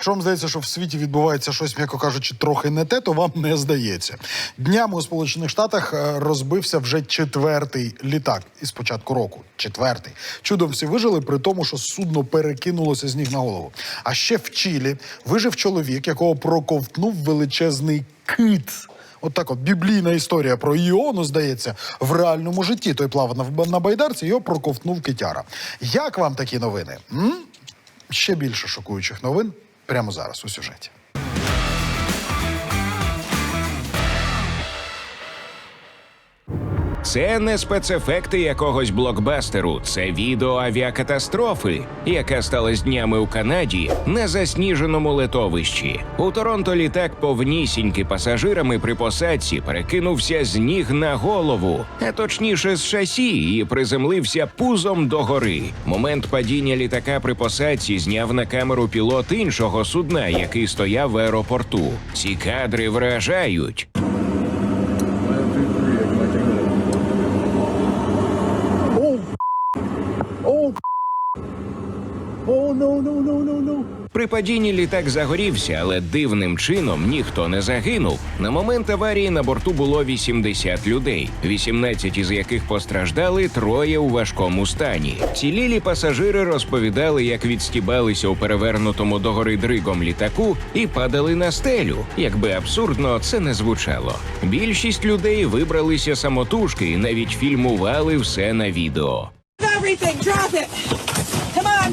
Якщо вам здається, що в світі відбувається щось, м'яко кажучи, трохи не те, то вам не здається. Днями у Сполучених Штатах е, розбився вже четвертий літак із початку року. Четвертий. Чудом всі вижили при тому, що судно перекинулося з ніг на голову. А ще в Чилі вижив чоловік, якого проковтнув величезний кит. От так от біблійна історія про Іону, здається, в реальному житті. Той плавав на байдарці, його проковтнув китяра. Як вам такі новини? М? Ще більше шокуючих новин прямо зараз у сюжеті. Це не спецефекти якогось блокбастеру, це відео авіакатастрофи, яка сталася днями у Канаді на засніженому литовищі. У Торонто літак повнісіньки пасажирами при посадці перекинувся з ніг на голову, а точніше з шасі, і приземлився пузом догори. Момент падіння літака при посадці зняв на камеру пілот іншого судна, який стояв в аеропорту. Ці кадри вражають. При падінні літак загорівся, але дивним чином ніхто не загинув. На момент аварії на борту було 80 людей, 18 із яких постраждали, троє у важкому стані. Цілілі пасажири розповідали, як відстібалися у перевернутому догори дригом літаку і падали на стелю. Якби абсурдно це не звучало. Більшість людей вибралися самотужки і навіть фільмували все на відео. everything. Drop it. Come on.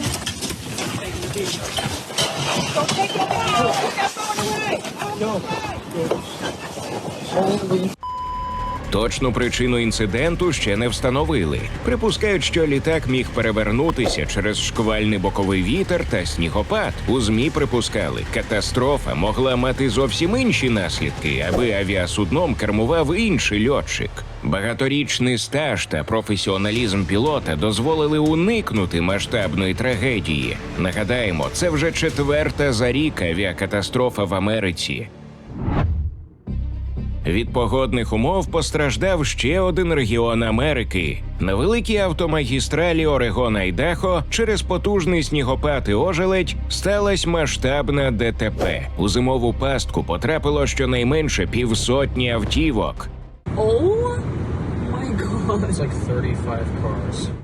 Go take your phone. Take that phone away. No. Точну причину інциденту ще не встановили. Припускають, що літак міг перевернутися через шквальний боковий вітер та снігопад. У змі припускали, катастрофа могла мати зовсім інші наслідки, аби авіасудном кермував інший льотчик. Багаторічний стаж та професіоналізм пілота дозволили уникнути масштабної трагедії. Нагадаємо, це вже четверта за рік авіакатастрофа в Америці. Від погодних умов постраждав ще один регіон Америки. На великій автомагістралі Орегона і Дахо через потужний снігопад і ожеледь сталася масштабна ДТП. У зимову пастку потрапило щонайменше півсотні автівок. Oh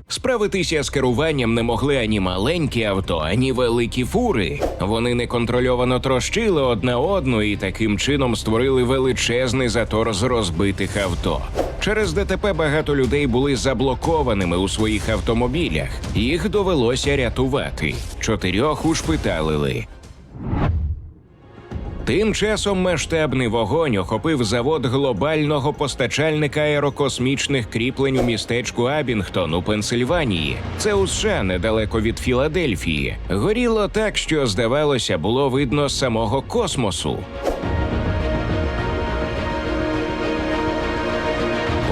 Справитися з керуванням не могли ані маленькі авто, ані великі фури. Вони неконтрольовано трощили одна одну і таким чином створили величезний затор з розбитих авто. Через ДТП багато людей були заблокованими у своїх автомобілях. Їх довелося рятувати. Чотирьох ушпиталили. Тим часом масштабний вогонь охопив завод глобального постачальника аерокосмічних кріплень у містечку Абінгтон у Пенсильванії. Це у США недалеко від Філадельфії. Горіло так, що здавалося, було видно самого космосу.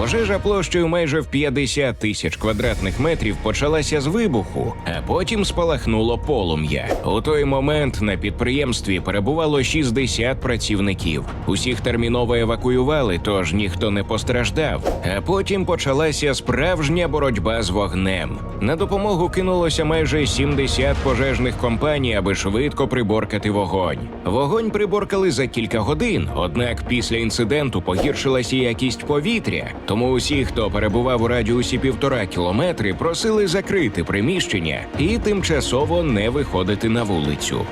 Пожежа площею майже в 50 тисяч квадратних метрів почалася з вибуху, а потім спалахнуло полум'я. У той момент на підприємстві перебувало 60 працівників. Усіх терміново евакуювали, тож ніхто не постраждав. А потім почалася справжня боротьба з вогнем. На допомогу кинулося майже 70 пожежних компаній, аби швидко приборкати вогонь. Вогонь приборкали за кілька годин, однак після інциденту погіршилася якість повітря. Тому усі, хто перебував у радіусі півтора кілометри, просили закрити приміщення і тимчасово не виходити на вулицю.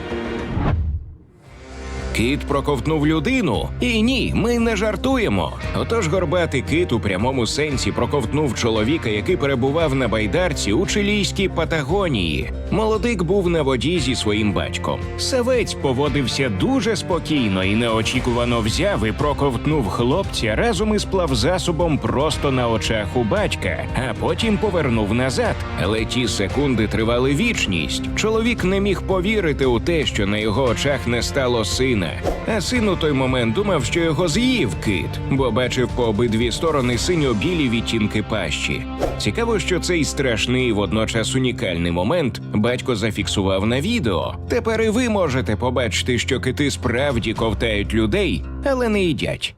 Кит проковтнув людину. І ні, ми не жартуємо. Отож горбатий кит у прямому сенсі проковтнув чоловіка, який перебував на байдарці у чилійській Патагонії. Молодик був на воді зі своїм батьком. Савець поводився дуже спокійно і неочікувано взяв і проковтнув хлопця разом із плавзасобом просто на очах у батька, а потім повернув назад. Але ті секунди тривали вічність. Чоловік не міг повірити у те, що на його очах не стало сина. А син у той момент думав, що його з'їв кит, бо бачив по обидві сторони синьо-білі відтінки пащі. Цікаво, що цей страшний водночас унікальний момент батько зафіксував на відео. Тепер і ви можете побачити, що кити справді ковтають людей, але не їдять.